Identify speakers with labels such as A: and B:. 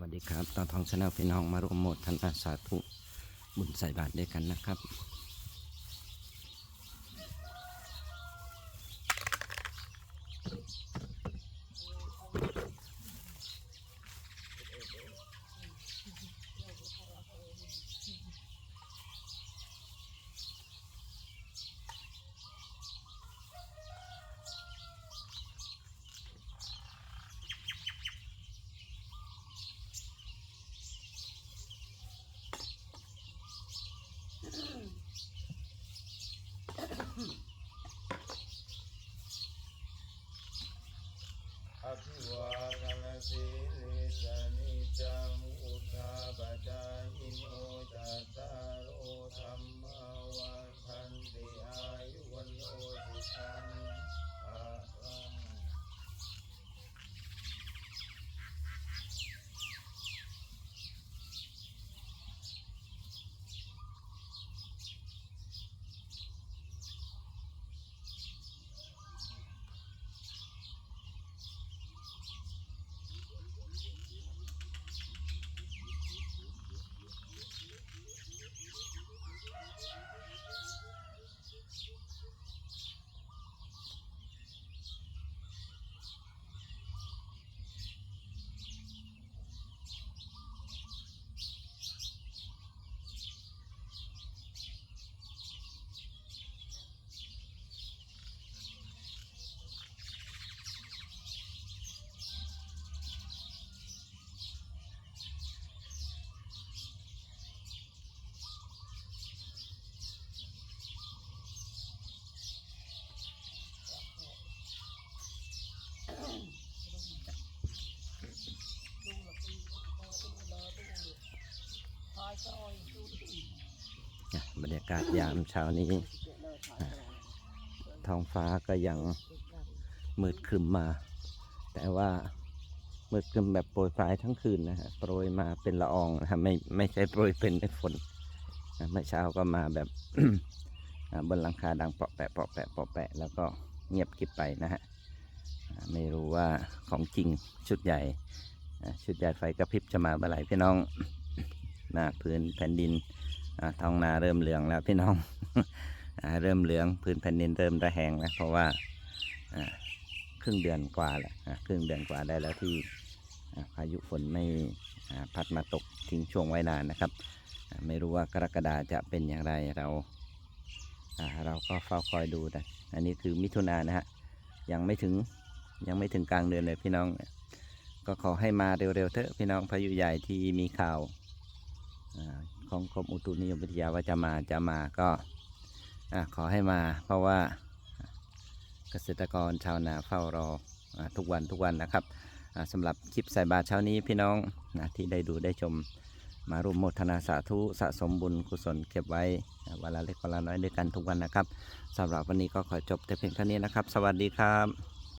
A: สวัสดีครับตอนทองชาแนลพี่น้องมาร่วมโมทนาสาธุบุญใส่บาตรด้วยกันนะครับ บรรยากาศยามเช้านี้ ท้องฟ้าก็ยังมืดครึมมา แต่ว่ามืดครึมแบบโปรยปลายทั้งคืนนะฮะ โปรยมาเป็นละอองนะฮะไม่ไม่ใช่โปรยเป็นเม็ดฝนนะเมื่อเช้าก็มาแบบบนหลังคาดังเปาะแปะเปาะแปะเปาะแปะ แล้วก็เงียบกิบไปนะฮะ ไม่รู้ว่าของจริงชุดใหญ่ ชุดใหญ่ไฟกระพริบจะมาเมื่อไหร่พี่น้อง น้าพื้นแผ่นดินท้องนาเริ่มเหลืองแล้วพี่น้องเริ่มเหลืองพื้นแผ่นดินเริ่มระแหงแล้วเพราะว่าครึ่งเดือนกว่าแล้วอ่าครึ่งเดือนกว่าได้แล้วที่พายุฝนไม่พัดมาตกทิ้งช่วงไว้นานนะครับ ไม่รู้ว่ากรกฎาจะเป็นอย่างไรเราเราก็เฝ้าคอยดูนะอันนี้คือมิถุนายนะฮะยังไม่ถึงยังไม่ถึงกลางเดือนเลยพี่น้อง ก็ขอให้มาเร็วๆเถอะพี่น้องพายุใหญ่ที่มีข่าว ของกรมอุตุนิยมวิทยาว่าจะมาจะมาก็ขอให้มาเพราะว่าเกษตรกรชาวนาเฝ้ารออทุกวันทุกวันนะครับสำหรับคลิปใส่บาตรเช้านี้พี่น้องนะที่ได้ดูได้ชมมาร่วมโมทนาสาธุสะสมบุญกุศลเก็บไว้วันละเล็กวันละน้อยด้วยกันทุกวันนะครับสำหรับวันนี้ก็ขอจบแต่เพียงเท่านี้นะครับ สวัสดีครับ